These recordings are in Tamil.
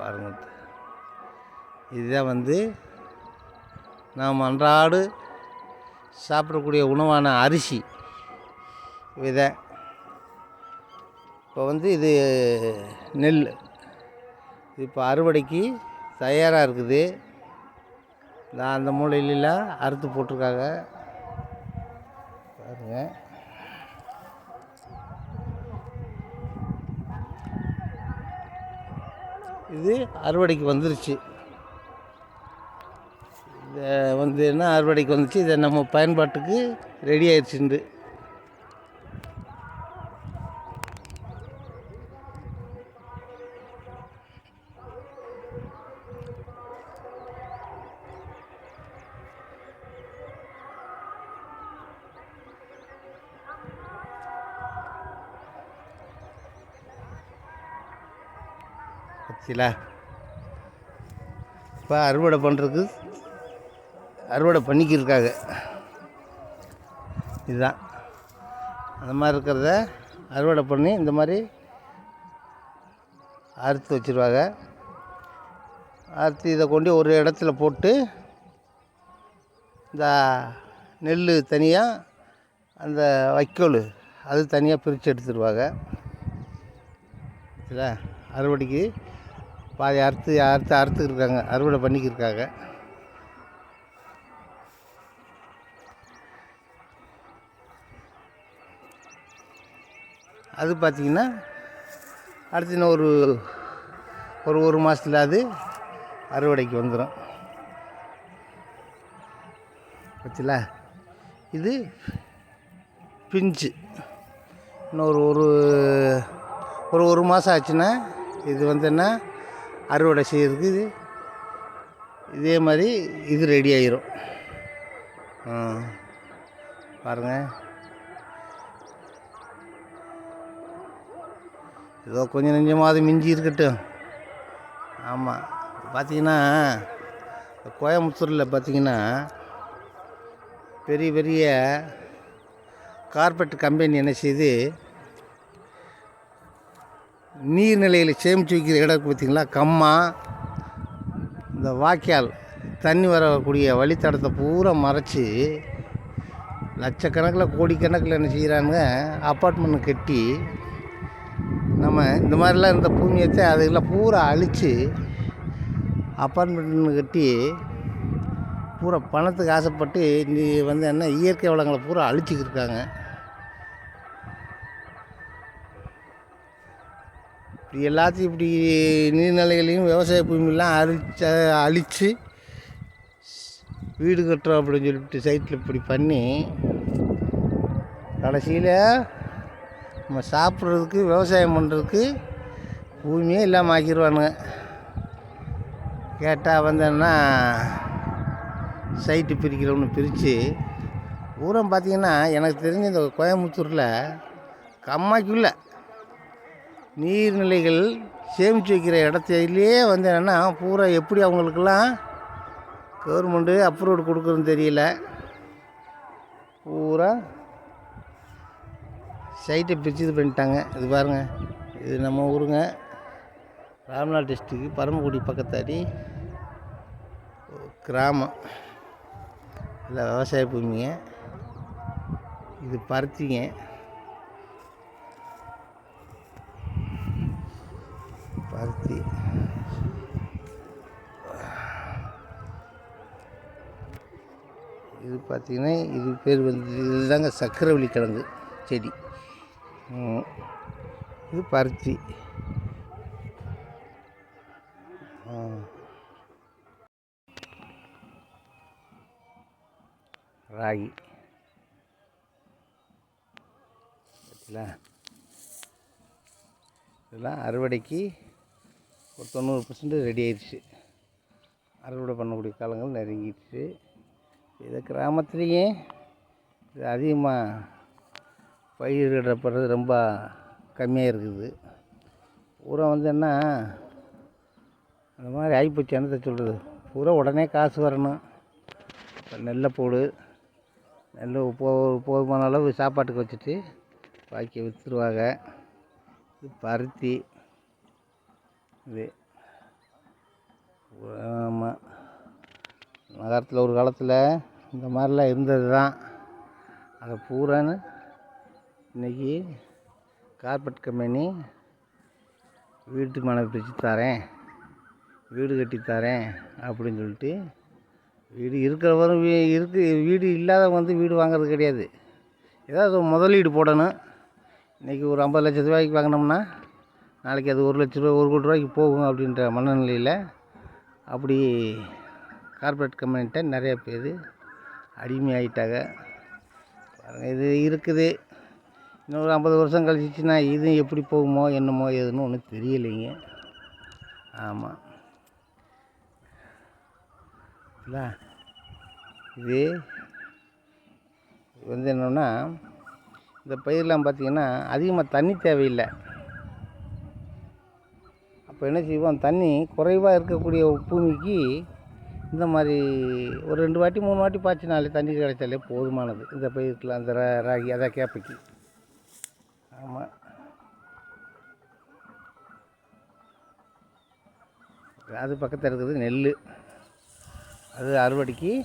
பாருங்கள் இதுதான் வந்து நாம் அன்றாடு சாப்பிடக்கூடிய உணவான அரிசி. விதை இப்போ வந்து இது நெல். இப்போ அறுவடைக்கு தயாராக இருக்குது. நான் அந்த மூலையிலலாம் அறுத்து போட்டிருக்காங்க. பாருங்கள் இது அறுவடைக்கு வந்துருச்சு. இதை வந்து என்ன அறுவடைக்கு வந்துச்சு? இதை நம்ம பயன்பாட்டுக்கு ரெடி ஆயிடுச்சுண்டு சில. இப்போ அறுவடை பண்ணுறதுக்கு அறுவடை பண்ணிக்கிருக்காங்க. இதுதான். அந்த மாதிரி இருக்கிறத அறுவடை பண்ணி இந்த மாதிரி அறுத்து வச்சுருவாங்க. அறுத்து இதை கொண்டு ஒரு இடத்துல போட்டு இந்த நெல் தனியாக அந்த வைக்கோல் அது தனியாக பிரித்து எடுத்துருவாங்க. இல்லை அறுவடைக்கு பாதி அறுத்து அறுத்து அறுத்துக்கிருக்காங்க அறுவடை பண்ணிக்கிருக்காங்க. அது பார்த்திங்கன்னா அடுத்து இன்னும் ஒரு ஒரு ஒரு மாதத்தில் அது அறுவடைக்கு வந்துடும் பத்தில? இது பிஞ்சு. இன்னும் ஒரு ஒரு ஒரு ஒரு மாதம் ஆச்சுன்னா இது வந்து என்ன? அறுவடை செய்கிறதுக்கு இது இதே மாதிரி இது ரெடி ஆயிரும். பாருங்க. பாருங்கள் ஏதோ கொஞ்சம் நெஞ்சமாவது மிஞ்சி இருக்கட்டும். ஆமாம் பார்த்தீங்கன்னா கோயம்புத்தூரில் பார்த்தீங்கன்னா பெரிய பெரிய கார்பெட் கம்பெனி என்ன செய்யுது நீர்நிலைகளை சேமித்து வைக்கிற இடம் பார்த்திங்களா கம்மா. இந்த வாய்க்கால். தண்ணி வரக்கூடிய வழித்தடத்தை பூரா மறைச்சி லட்சக்கணக்கில் கோடிக்கணக்கில் என்ன செய்கிறாங்க அப்பார்ட்மெண்ட் கட்டி நம்ம இந்த மாதிரிலாம் இருந்த பூமியத்தை அதுக்கெல்லாம் பூரா அழித்து அப்பார்ட்மெண்ட் கட்டி பூரா பணத்துக்கு ஆசைப்பட்டு நீ வந்து என்ன இயற்கை வளங்களை பூரா அழிச்சிக்கிருக்காங்க இப்படி எல்லாத்தையும் இப்படி நீர்நிலைகளையும் விவசாய பூமியெல்லாம் அழிச்ச அழித்து வீடு கட்டுறோம் அப்படின்னு சொல்லிட்டு சைட்டில் இப்படி பண்ணி கடைசியில் நம்ம சாப்பிட்றதுக்கு விவசாயம் பண்ணுறதுக்கு பூமியே இல்லாமல் ஆக்கிடுவானுங்க கேட்டால் வந்தேன்னா சைட்டு பிரிக்கிறவனு பிரித்து ஊரம் பார்த்திங்கன்னா எனக்கு தெரிஞ்ச இந்த கோயம்புத்தூரில் கம்மாக்குள்ளே நீர்நிலைகள் சேமித்து வைக்கிற இடத்துலையே வந்து என்னென்னா பூரா எப்படி அவங்களுக்கெல்லாம் கவர்மெண்ட்டு அப்ரூவல் கொடுக்குறதுன்னு தெரியல. பூரா சைட்டை பிரித்து இது பண்ணிட்டாங்க. இது பாருங்கள் இது நம்ம ஊருங்க. ராம்நாத் டிஸ்ட்ரிக்கு பரமக்குடி பக்கத்தாடி கிராமம். இல்லை விவசாய பூமிங்க. இது பருத்திங்க. இது பார்த்திங்கன்னா இது பேர் வந்து இதுதாங்க சக்கரவள்ளி கிழங்கு செடி. இது பருத்தி. ராகி. பார்த்தீங்களா? இதெல்லாம் அறுவடைக்கு ஒரு தொண்ணூறு பர்சன்ட் ரெடி ஆயிடுச்சு. அறுவடை பண்ணக்கூடிய காலங்கள் நெருங்கிடுச்சு. இதை கிராமத்துலேயே இது அதிகமாக பயிரிடப்படுறது ரொம்ப கம்மியாக இருக்குது. பூரா வந்து என்ன அந்த மாதிரி ஆகிப்போச்சு என்னத்தை சொல்கிறது பூரா உடனே காசு வரணும். இப்போ நெல்லை போடு நெல் போ போதுமான அளவு சாப்பாட்டுக்கு வச்சுட்டு பாக்கி விற்றுருவாங்க இது பருத்தி இது ஆமாம் நகரத்தில் ஒரு காலத்தில் இந்த மாதிரிலாம் இருந்தது தான். அதை பூரான்னு இன்றைக்கி கார்பெட் கம்பெனி வீட்டு மனை பிரித்து தரேன். வீடு கட்டி தரேன் அப்படின்னு சொல்லிட்டு வீடு இருக்கிறவரும் வீ இருக்கு வீடு இல்லாதவங்க வந்து வீடு வாங்குறது கிடையாது. ஏதாவது முதலீடு போடணும். இன்றைக்கி ஒரு ஐம்பது லட்ச ரூபாய்க்கு வாங்கினோம்னா நாளைக்கு அது ஒரு லட்ச ரூபா ஒரு கோடி ரூபாய்க்கு போகும் அப்படின்ற மனநிலையில் அப்படி கார்ப்பரேட் கம்பெனிகிட்ட நிறைய பேர் அடிமையாயிட்டாங்க. பாருங்கள் இது இருக்குது. இன்னொரு ஐம்பது வருஷம் கழிச்சிச்சுன்னா இது எப்படி போகுமோ என்னமோ ஏதுன்னு ஒன்றும் தெரியலைங்க. ஆமாம் இல்லை. இது வந்து என்னென்னா இந்த பயிரெலாம் பார்த்திங்கன்னா அதிகமாக தண்ணி தேவையில்லை. அப்போ என்ன செய்வோம்? தண்ணி குறைவாக இருக்கக்கூடிய பூமிக்கு இந்த மாதிரி ஒரு ரெண்டு வாட்டி மூணு வாட்டி பாய்ச்சினாலே தண்ணி கிடைச்சாலே போதுமானது. இந்த பயிருக்கெலாம் அந்த ரா- ராகி அதான் கேப்பைக்கு. ஆமாம் அது பக்கத்தில் இருக்கிறது நெல் அது அறுவடைக்கு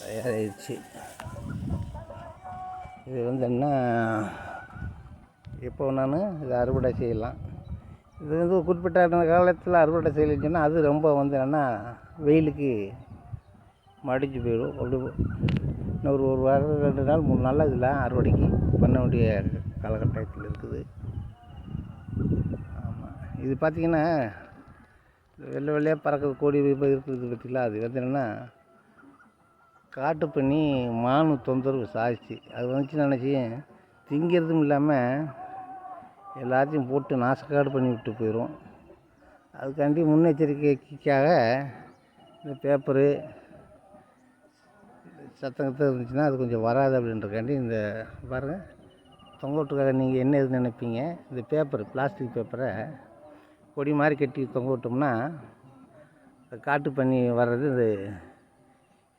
தயாராகிடுச்சு இது வந்து என்ன எப்போ நான் இதை அறுவடை செய்யலாம். இது வந்து குறிப்பிட்ட காலத்தில் அறுவடை செய்யலைன்னு சொன்னால் அது ரொம்ப வந்து என்னென்னா வெயிலுக்கு மடிஞ்சு போயிடும். அப்படி இன்னொரு ஒரு வாரம் ரெண்டு நாள் மூணு நாள் இதில் அறுவடைக்கு பண்ண வேண்டிய காலகட்டத்தில் இருக்குது. ஆமாம் இது பார்த்திங்கன்னா வெள்ளை வெள்ளையாக பறக்கிற கோடி இருக்குது பார்த்தீங்களா அது வந்து என்னென்னா காட்டு பண்ணி மானு தொந்தரவு சாதிச்சு அது வந்துச்சு நினச்சி திங்கிறதும் இல்லாமல் எல்லாத்தையும் போட்டு நாசக்காடு பண்ணி விட்டு போயிடும் அதுக்காண்டி முன்னெச்சரிக்கைக்காக இந்த பேப்பரு சத்தம் இருந்துச்சுன்னா அது கொஞ்சம் வராது அப்படின்றக்காண்டி இந்த பாருங்கள் தொங்க விட்டுருக்காக நீங்கள் என்ன எது நினைப்பீங்க. இந்த பேப்பர் பிளாஸ்டிக் பேப்பரை கொடி மாதிரி கட்டி தொங்க விட்டோம்னா காட்டு பண்ணி வர்றது இது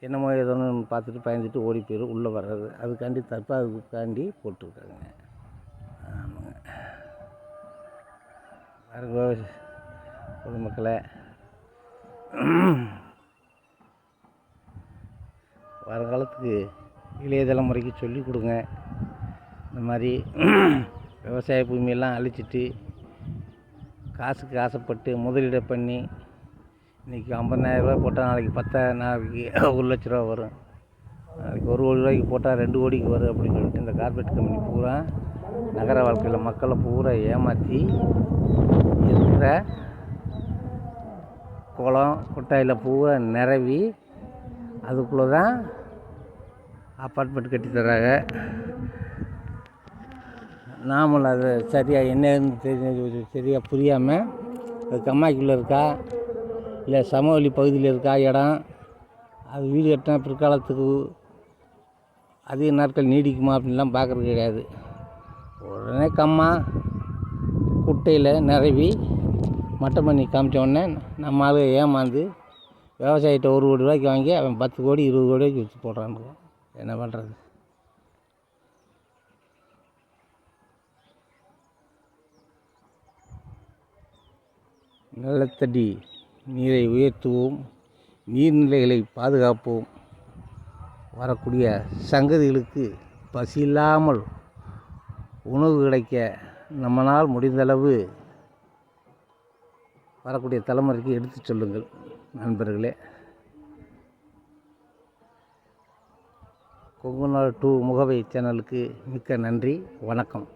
என்னமோ ஏதோன்னு பார்த்துட்டு பயந்துட்டு ஓடி போயிடும் உள்ளே வர்றது. அதுக்காண்டி தப்பாக அதுக்காண்டி போட்டிருக்காங்க. பாருங்க பொதுமக்களை வருங்காலத்துக்கு இளைய தலைமுறைக்கு சொல்லிக் கொடுங்க. இந்த மாதிரி விவசாய பூமியெல்லாம் அழிச்சிட்டு காசுக்கு ஆசைப்பட்டு முதலீடு பண்ணி இன்றைக்கி ஐம்பதாயிரரூபா போட்டால் நாளைக்கு பத்தா நாளைக்கு ஒரு லட்ச ரூபா வரும். நாளைக்கு ஒரு கோடி ரூபாய்க்கு போட்டால் ரெண்டு கோடிக்கு வரும் அப்படின்னு சொல்லிட்டு இந்த கார்பரேட் கம்பெனி பூரா நகர வாழ்க்கையில் மக்களை பூரா ஏமாற்றி இருக்கிற குளம் குட்டையில் பூவை நிரவி அதுக்குள்ளே தான் அப்பார்ட்மெண்ட் கட்டி தர்றாங்க நாமளும் அதை சரியாக என்னன்னு தெரிஞ்சு சரியாக புரியாமல் அது கம்மாய்க்குள்ளே இருக்கா? இல்லை சமவெளி பகுதியில் இருக்கா இடம்? அது வீடு கட்டினா பிற்காலத்துக்கு அதிக நாட்கள் நீடிக்குமா அப்படின்லாம் பார்க்குறது கிடையாது. உடனே கம்மா குட்டையில் நிரவி மட்டம் பண்ணி காமிச்ச உடனே நம்ம ஆளு ஏமாந்து விவசாயிகிட்ட ஒரு கோடி ரூபாய்க்கு வாங்கி அவன் பத்து கோடி இருபது கோடிக்கு வச்சு போடுறானுங்க என்ன பண்ணுறது நிலத்தடி நீரை உயர்த்துவோம் நீர்நிலைகளை பாதுகாப்போம். வரக்கூடிய சங்கதிகளுக்கு பசி இல்லாமல் உணவு கிடைக்க நம்மளால் முடிந்தளவு வரக்கூடிய தலைமுறைக்கு எடுத்துச் சொல்லுங்கள் நண்பர்களே. கொங்கு டூ முகவை சேனலுக்கு மிக்க நன்றி வணக்கம்.